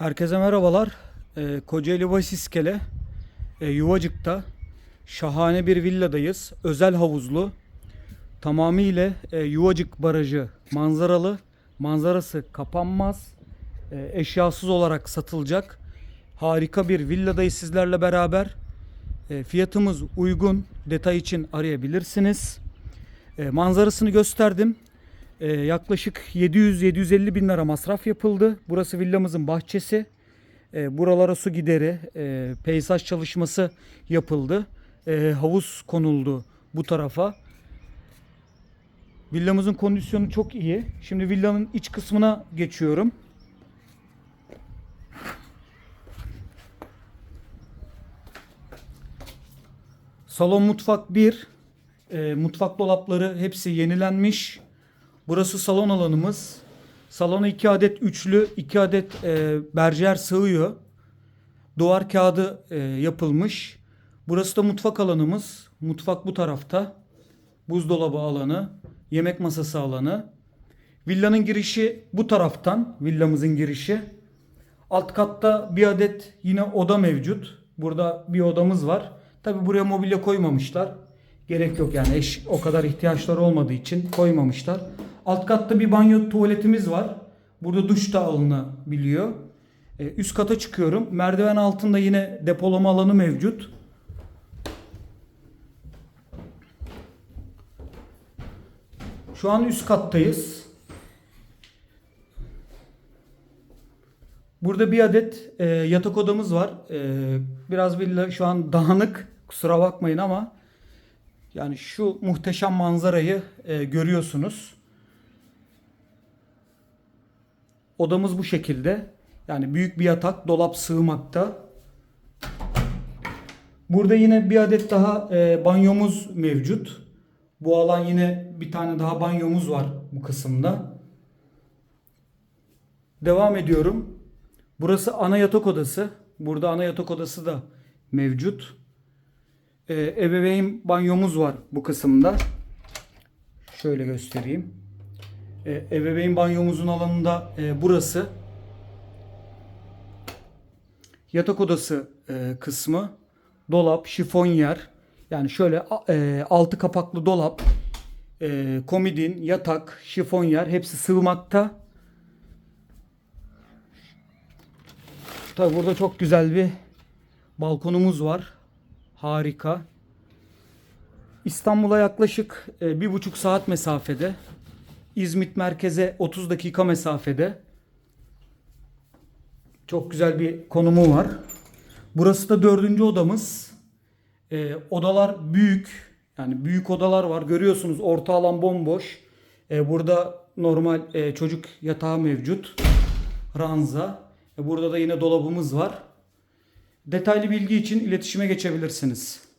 Herkese merhabalar. Ee, Kocaeli Vasiskele, e, Yuvacık'ta şahane bir villadayız. Özel havuzlu. Tamamıyla e, Yuvacık Barajı manzaralı. Manzarası kapanmaz. E, eşyasız olarak satılacak. Harika bir villadayız sizlerle beraber. E, fiyatımız uygun. Detay için arayabilirsiniz. E, manzarasını gösterdim. E, yaklaşık 700-750 bin lira masraf yapıldı. Burası villamızın bahçesi. E, buralara su gideri, e, peyzaj çalışması yapıldı. E, havuz konuldu bu tarafa. Villamızın kondisyonu çok iyi. Şimdi villanın iç kısmına geçiyorum. Salon mutfak 1. E, mutfak dolapları hepsi yenilenmiş. Burası salon alanımız. Salona 2 adet üçlü, 2 adet e, berjer sığıyor. Duvar kağıdı e, yapılmış. Burası da mutfak alanımız. Mutfak bu tarafta. Buzdolabı alanı, yemek masası alanı. Villanın girişi bu taraftan. Villamızın girişi. Alt katta bir adet yine oda mevcut. Burada bir odamız var. Tabi buraya mobilya koymamışlar. Gerek yok yani eş o kadar ihtiyaçları olmadığı için koymamışlar. Alt katta bir banyo tuvaletimiz var. Burada duş da alınabiliyor. Ee, üst kata çıkıyorum. Merdiven altında yine depolama alanı mevcut. Şu an üst kattayız. Burada bir adet e, yatak odamız var. E, biraz villa şu an dağınık. Kusura bakmayın ama yani şu muhteşem manzarayı e, görüyorsunuz. Odamız bu şekilde. Yani büyük bir yatak, dolap sığmakta. Burada yine bir adet daha e, banyomuz mevcut. Bu alan yine bir tane daha banyomuz var bu kısımda. Devam ediyorum. Burası ana yatak odası. Burada ana yatak odası da mevcut. Ee, ebeveyn banyomuz var bu kısımda. Şöyle göstereyim. Ee, ebeveyn banyomuzun alanında e, burası. Yatak odası e, kısmı. Dolap, şifonyer. Yani şöyle e, altı kapaklı dolap. E, komodin, yatak, şifonyer hepsi sığmakta. Tabi burada çok güzel bir balkonumuz var. Harika. İstanbul'a yaklaşık e, bir buçuk saat mesafede. İzmit merkeze 30 dakika mesafede. Çok güzel bir konumu var. Burası da dördüncü odamız. E, odalar büyük. Yani büyük odalar var. Görüyorsunuz orta alan bomboş. E, burada normal e, çocuk yatağı mevcut. Ranza. E, Burada da yine dolabımız var. Detaylı bilgi için iletişime geçebilirsiniz.